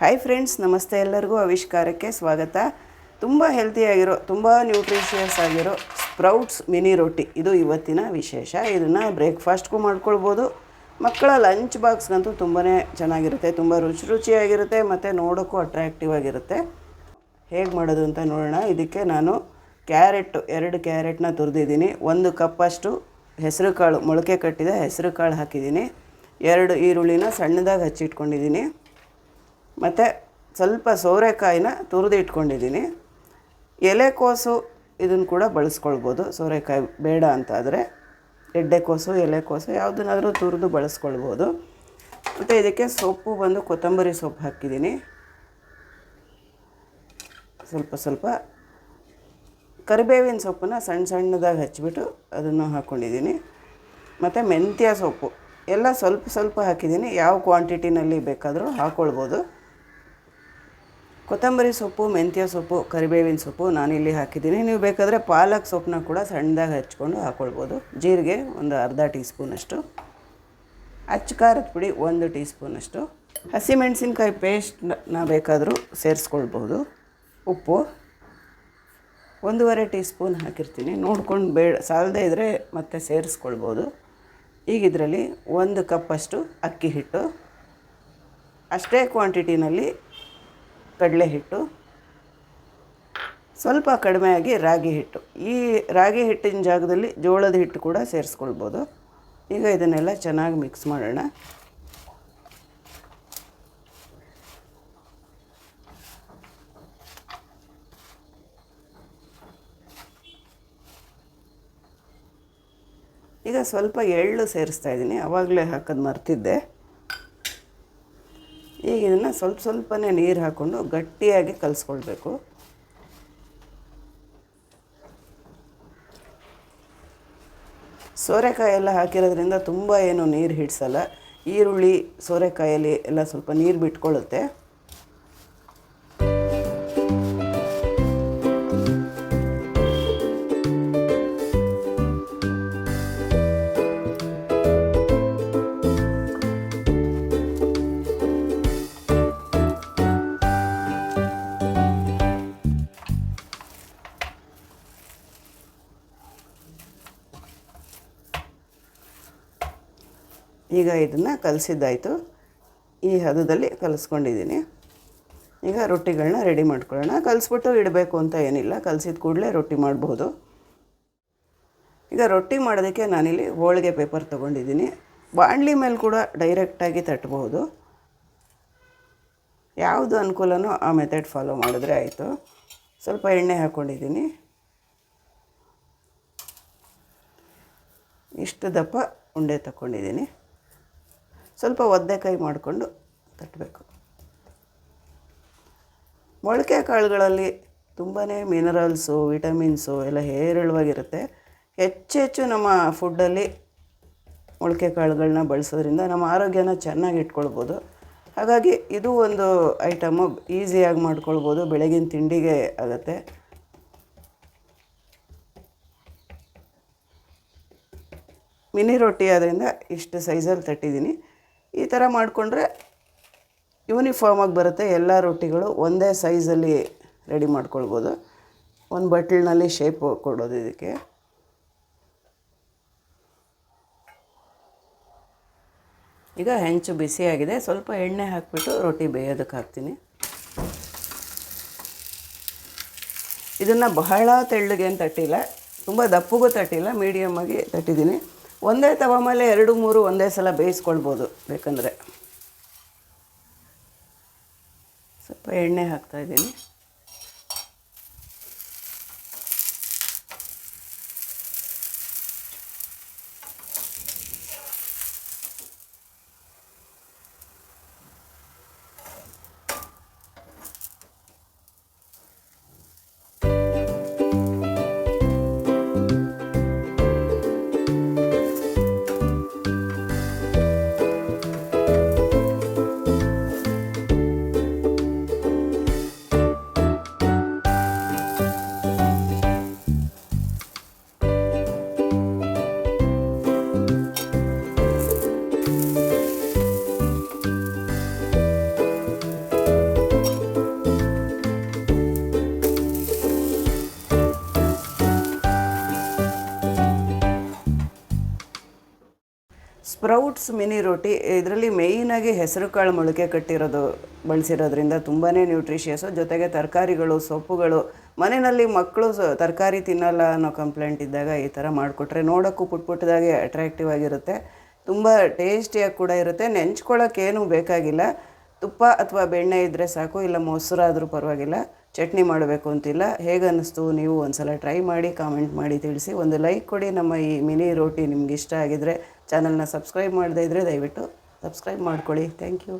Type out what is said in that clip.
Hi friends ನಮಸ್ತೆ ಎಲ್ಲರಿಗೂ ಆವಿಷ್ಕಾರಕ್ಕೆ ಸ್ವಾಗತ. ತುಂಬ ಹೆಲ್ತಿಯಾಗಿರೋ ತುಂಬ ನ್ಯೂಟ್ರಿಷಿಯಸ್ ಆಗಿರೋ ಸ್ಪ್ರೌಟ್ಸ್ ಮಿನಿ ರೊಟ್ಟಿ ಇದು ಇವತ್ತಿನ ವಿಶೇಷ. ಇದನ್ನು ಬ್ರೇಕ್ಫಾಸ್ಟ್ಗೂ ಮಾಡ್ಕೊಳ್ಬೋದು. ಮಕ್ಕಳ ಲಂಚ್ ಬಾಕ್ಸ್ಗಂತೂ ತುಂಬಾ ಚೆನ್ನಾಗಿರುತ್ತೆ. ತುಂಬ ರುಚಿ ರುಚಿಯಾಗಿರುತ್ತೆ ಮತ್ತು ನೋಡೋಕ್ಕೂ ಅಟ್ರಾಕ್ಟಿವ್ ಆಗಿರುತ್ತೆ. ಹೇಗೆ ಮಾಡೋದು ಅಂತ ನೋಡೋಣ. ಇದಕ್ಕೆ ನಾನು ಕ್ಯಾರೆಟ್ ಎರಡು ಕ್ಯಾರೆಟ್ನ ತುರಿದಿದ್ದೀನಿ. ಒಂದು ಕಪ್ಪಷ್ಟು ಹೆಸರು ಕಾಳು, ಮೊಳಕೆ ಕಟ್ಟಿದ ಹೆಸರು ಕಾಳು ಹಾಕಿದ್ದೀನಿ. ಎರಡು ಈರುಳ್ಳಿನ ಸಣ್ಣದಾಗಿ ಹಚ್ಚಿಟ್ಕೊಂಡಿದ್ದೀನಿ. ಮತ್ತು ಸ್ವಲ್ಪ ಸೋರೆಕಾಯಿನ ತುರಿದು ಇಟ್ಕೊಂಡಿದ್ದೀನಿ. ಎಲೆಕೋಸು ಇದನ್ನು ಕೂಡ ಬಳಸ್ಕೊಳ್ಬೋದು. ಸೋರೆಕಾಯಿ ಬೇಡ ಅಂತಾದರೆ ಎಡ್ಡೆಕೋಸು ಎಲೆಕೋಸು ಯಾವುದನ್ನಾದರೂ ತುರಿದು ಬಳಸ್ಕೊಳ್ಬೋದು. ಮತ್ತು ಇದಕ್ಕೆ ಸೊಪ್ಪು ಬಂದು ಕೊತ್ತಂಬರಿ ಸೊಪ್ಪು ಹಾಕಿದ್ದೀನಿ. ಸ್ವಲ್ಪ ಸ್ವಲ್ಪ ಕರಿಬೇವಿನ ಸೊಪ್ಪನ್ನ ಸಣ್ಣ ಸಣ್ಣದಾಗಿ ಹಚ್ಚಿಬಿಟ್ಟು ಅದನ್ನು ಹಾಕ್ಕೊಂಡಿದ್ದೀನಿ ಮತ್ತು ಮೆಂತ್ಯ ಸೊಪ್ಪು ಎಲ್ಲ ಸ್ವಲ್ಪ ಸ್ವಲ್ಪ ಹಾಕಿದ್ದೀನಿ. ಯಾವ ಕ್ವಾಂಟಿಟಿನಲ್ಲಿ ಬೇಕಾದರೂ ಹಾಕ್ಕೊಳ್ಬೋದು ಕೊತ್ತಂಬರಿ ಸೊಪ್ಪು, ಮೆಂತ್ಯ ಸೊಪ್ಪು, ಕರಿಬೇವಿನ ಸೊಪ್ಪು ನಾನಿಲ್ಲಿ ಹಾಕಿದ್ದೀನಿ. ನೀವು ಬೇಕಾದರೆ ಪಾಲಕ್ ಸೊಪ್ಪನ್ನ ಕೂಡ ಸಣ್ಣದಾಗಿ ಹಚ್ಕೊಂಡು ಹಾಕ್ಕೊಳ್ಬೋದು ಜೀರಿಗೆ ಒಂದು ಅರ್ಧ ಟೀ ಸ್ಪೂನಷ್ಟು ಅಚ್ಚ ಖಾರದ ಪುಡಿ ಒಂದು ಟೀ ಸ್ಪೂನಷ್ಟು ಹಸಿಮೆಣಸಿನ್ಕಾಯಿ ಪೇಸ್ಟ್ನ ಬೇಕಾದರೂ ಸೇರಿಸ್ಕೊಳ್ಬೋದು. ಉಪ್ಪು ಒಂದೂವರೆ ಟೀ ಸ್ಪೂನ್ ಹಾಕಿರ್ತೀನಿ. ನೋಡ್ಕೊಂಡು ಬೇಡ, ಸಾಲದೇ ಇದ್ದರೆ ಮತ್ತೆ ಸೇರಿಸ್ಕೊಳ್ಬೋದು. ಈಗ ಇದರಲ್ಲಿ ಒಂದು ಕಪ್ಪಷ್ಟು ಅಕ್ಕಿ ಹಿಟ್ಟು. ಅಷ್ಟೇ ಕ್ವಾಂಟಿಟಿನಲ್ಲಿ ಕಡಲೆ ಹಿಟ್ಟು ಸ್ವಲ್ಪ ಕಡಿಮೆ ಆಗಿ ರಾಗಿ ಹಿಟ್ಟು ಈ ರಾಗಿ ಹಿಟ್ಟಿನ ಜಾಗದಲ್ಲಿ ಜೋಳದ ಹಿಟ್ಟು ಕೂಡ ಸೇರಿಸ್ಕೊಳ್ಬೋದು. ಈಗ ಇದನ್ನೆಲ್ಲ ಚೆನ್ನಾಗಿ ಮಿಕ್ಸ್ ಮಾಡೋಣ. ಈಗ ಸ್ವಲ್ಪ ಎಳ್ಳು ಸೇರಿಸ್ತಾ ಇದ್ದೀನಿ. ಆವಾಗಲೇ ಹಾಕೋದು ಮರ್ತಿದ್ದೆ. ಈಗ ಇದನ್ನು ಸ್ವಲ್ಪ ಸ್ವಲ್ಪನೇ ನೀರು ಹಾಕ್ಕೊಂಡು ಗಟ್ಟಿಯಾಗಿ ಕಲಿಸ್ಕೊಳ್ಬೇಕು. ಸೋರೆಕಾಯಿ ಎಲ್ಲ ಹಾಕಿರೋದ್ರಿಂದ ತುಂಬ ಏನು ನೀರು ಹಿಡಿಸಲ್ಲ. ಈರುಳ್ಳಿ ಸೋರೆಕಾಯಲ್ಲಿ ಎಲ್ಲ ಸ್ವಲ್ಪ ನೀರು ಬಿಟ್ಕೊಳ್ಳುತ್ತೆ ಈಗ ಇದನ್ನು ಕಲಸಿದ್ದಾಯಿತು. ಈ ಹದದಲ್ಲಿ ಕಲಿಸ್ಕೊಂಡಿದ್ದೀನಿ. ಈಗ ರೊಟ್ಟಿಗಳನ್ನ ರೆಡಿ ಮಾಡ್ಕೊಳ್ಳೋಣ. ಕಲಿಸ್ಬಿಟ್ಟು ಇಡಬೇಕು ಅಂತ ಏನಿಲ್ಲ. ಕಲಸಿದ ಕೂಡಲೇ ರೊಟ್ಟಿ ಮಾಡ್ಬೋದು. ಈಗ ರೊಟ್ಟಿ ಮಾಡೋದಕ್ಕೆ ನಾನಿಲ್ಲಿ ಹೋಳಿಗೆ ಪೇಪರ್ ತೊಗೊಂಡಿದ್ದೀನಿ. ಬಾಣಲಿ ಮೇಲೆ ಕೂಡ ಡೈರೆಕ್ಟಾಗಿ ತಟ್ಟಬಹುದು ಯಾವುದು ಅನುಕೂಲನೋ ಆ ಮೆಥಡ್ ಫಾಲೋ ಮಾಡಿದ್ರೆ ಆಯಿತು. ಸ್ವಲ್ಪ ಎಣ್ಣೆ ಹಾಕ್ಕೊಂಡಿದ್ದೀನಿ ಇಷ್ಟು ದಪ್ಪ ಉಂಡೆ ತಗೊಂಡಿದ್ದೀನಿ ಸ್ವಲ್ಪ ಒದ್ದೆಕಾಯಿ ಮಾಡಿಕೊಂಡು ತಟ್ಟಬೇಕು. ಮೊಳಕೆ ಕಾಳುಗಳಲ್ಲಿ ತುಂಬಾ ಮಿನರಲ್ಸು, ವಿಟಮಿನ್ಸು ಎಲ್ಲ ಹೇರಳವಾಗಿರುತ್ತೆ. ಹೆಚ್ಚೆಚ್ಚು ನಮ್ಮ ಫುಡ್ಡಲ್ಲಿ ಮೊಳಕೆ ಕಾಳುಗಳನ್ನ ಬಳಸೋದ್ರಿಂದ ನಮ್ಮ ಆರೋಗ್ಯನ ಚೆನ್ನಾಗಿ ಇಟ್ಕೊಳ್ಬೋದು. ಹಾಗಾಗಿ ಇದು ಒಂದು ಐಟಮು ಈಸಿಯಾಗಿ ಮಾಡ್ಕೊಳ್ಬೋದು, ಬೆಳಗಿನ ತಿಂಡಿಗೆ ಆಗುತ್ತೆ. ಮಿನಿ ರೊಟ್ಟಿ ಆದ್ದರಿಂದ ಇಷ್ಟು ಸೈಜಲ್ಲಿ ತಟ್ಟಿದ್ದೀನಿ. ಈ ಥರ ಮಾಡಿಕೊಂಡ್ರೆ ಯೂನಿಫಾರ್ಮಾಗಿ ಬರುತ್ತೆ. ಎಲ್ಲ ರೊಟ್ಟಿಗಳು ಒಂದೇ ಸೈಜಲ್ಲಿ ರೆಡಿ ಮಾಡ್ಕೊಳ್ಬೋದು. ಒಂದು ಬಟ್ಲಿನಲ್ಲಿ ಶೇಪ್ ಕೊಡೋದು ಇದಕ್ಕೆ. ಈಗ ಹೆಂಚು ಬಿಸಿಯಾಗಿದೆ. ಸ್ವಲ್ಪ ಎಣ್ಣೆ ಹಾಕಿಬಿಟ್ಟು ರೊಟ್ಟಿ ಬೇಯೋದಕ್ಕೆ ಹಾಕ್ತೀನಿ. ಇದನ್ನು ಬಹಳ ತೆಳ್ಳಗೆ ಏನು ತಟ್ಟಿಲ್ಲ. ತುಂಬ ದಪ್ಪಗೂ ತಟ್ಟಿಲ್ಲ ಮೀಡಿಯಮ್ಮಾಗಿ ತಟ್ಟಿದ್ದೀನಿ. ಒಂದೇ ತವ ಮೇಲೆ ಎರಡು ಮೂರು ಒಂದೇ ಸಲ ಬೇಯಿಸ್ಕೊಳ್ಬೋದು. ಬೇಕಂದರೆ ಸ್ವಲ್ಪ ಎಣ್ಣೆ ಹಾಕ್ತಾಯಿದ್ದೀನಿ ಸ್ಪ್ರೌಟ್ಸ್ ಮಿನಿ ರೋಟಿ, ಇದರಲ್ಲಿ ಮೇಯ್ನಾಗಿ ಹೆಸರು ಕಾಳು ಮೊಳಕೆ ಕಟ್ಟಿರೋದು ಬಳಸಿರೋದ್ರಿಂದ ತುಂಬಾ ನ್ಯೂಟ್ರಿಷಿಯಸ್ಸು ಜೊತೆಗೆ ತರಕಾರಿಗಳು, ಸೊಪ್ಪುಗಳು, ಮನೆಯಲ್ಲಿ ಮಕ್ಕಳು ತರಕಾರಿ ತಿನ್ನಲ್ಲ ಅನ್ನೋ ಕಂಪ್ಲೇಂಟ್ ಇದ್ದಾಗ ಈ ಥರ ಮಾಡಿಕೊಟ್ರೆ ನೋಡೋಕ್ಕೂ ಪುಟ್ ಪುಟ್ಟದಾಗೆ ಅಟ್ರ್ಯಾಕ್ಟಿವ್ ಆಗಿರುತ್ತೆ. ತುಂಬ ಟೇಸ್ಟಿಯಾಗಿ ಕೂಡ ಇರುತ್ತೆ. ನೆಂಚ್ಕೊಳ್ಳೋಕ್ಕೇನು ಬೇಕಾಗಿಲ್ಲ. ತುಪ್ಪ ಅಥವಾ ಬೆಣ್ಣೆ ಇದ್ದರೆ ಸಾಕು, ಇಲ್ಲ ಮೊಸರಾದರೂ ಪರವಾಗಿಲ್ಲ. ಚಟ್ನಿ ಮಾಡಬೇಕು ಅಂತಿಲ್ಲ. ಹೇಗೆ ಅನ್ನಿಸ್ತು ನೀವು ಒಂದ್ಸಲ ಟ್ರೈ ಮಾಡಿ ಕಾಮೆಂಟ್ ಮಾಡಿ ತಿಳಿಸಿ. ಒಂದು ಲೈಕ್ ಕೊಡಿ ನಮ್ಮ ಈ ಮಿನಿ ರೋಟಿ ನಿಮ್ಗೆ ಇಷ್ಟ ಆಗಿದ್ರೆ. ಚಾನಲ್ನ ಸಬ್ಸ್ಕ್ರೈಬ್ ಮಾಡದೇ ಇದ್ದರೆ ದಯವಿಟ್ಟು ಸಬ್ಸ್ಕ್ರೈಬ್ ಮಾಡ್ಕೊಳ್ಳಿ. Thank you.